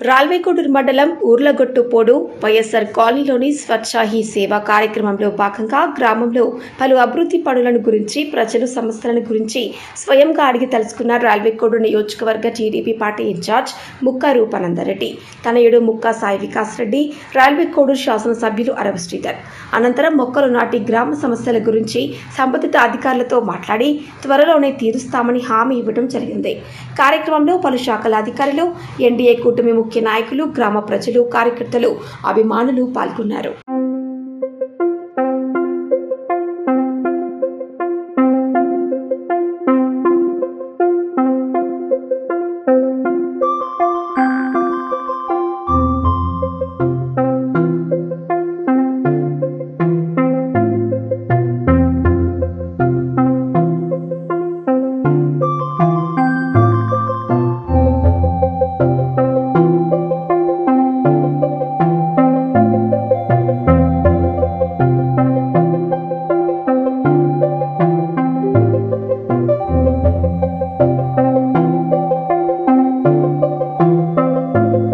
రాల్వేకోడూరు మండలం ఊర్లగొట్టుపోడు వైఎస్ఆర్ కాలనీలోని స్వచ్ఛాహి సేవా కార్యక్రమంలో భాగంగా గ్రామంలో పలు అభివృద్ధి పనులను గురించి ప్రజలు సమస్యలను గురించి స్వయంగా అడిగి తెలుసుకున్న రాల్వేకోడు నియోజకవర్గ TDP party in charge Mukka Rupananda Reddy తనయుడు ముక్కా సాయి వికాస్ రెడ్డి రాల్వేకోడు శాసనసభ్యులు అరవ శ్రీధర్. అనంతరం మొక్కలు నాటి గ్రామ సమస్యల గురించి సంబంధిత అధికారులతో మాట్లాడి త్వరలోనే తీరుస్తామని హామీ ఇవ్వడం జరిగింది. కార్యక్రమంలో పలు శాఖల అధికారులు ఎన్డీఏ కూటమి ముఖ్య నాయకులు గ్రామ ప్రజలు కార్యకర్తలు అభిమానులు పాల్గొన్నారు.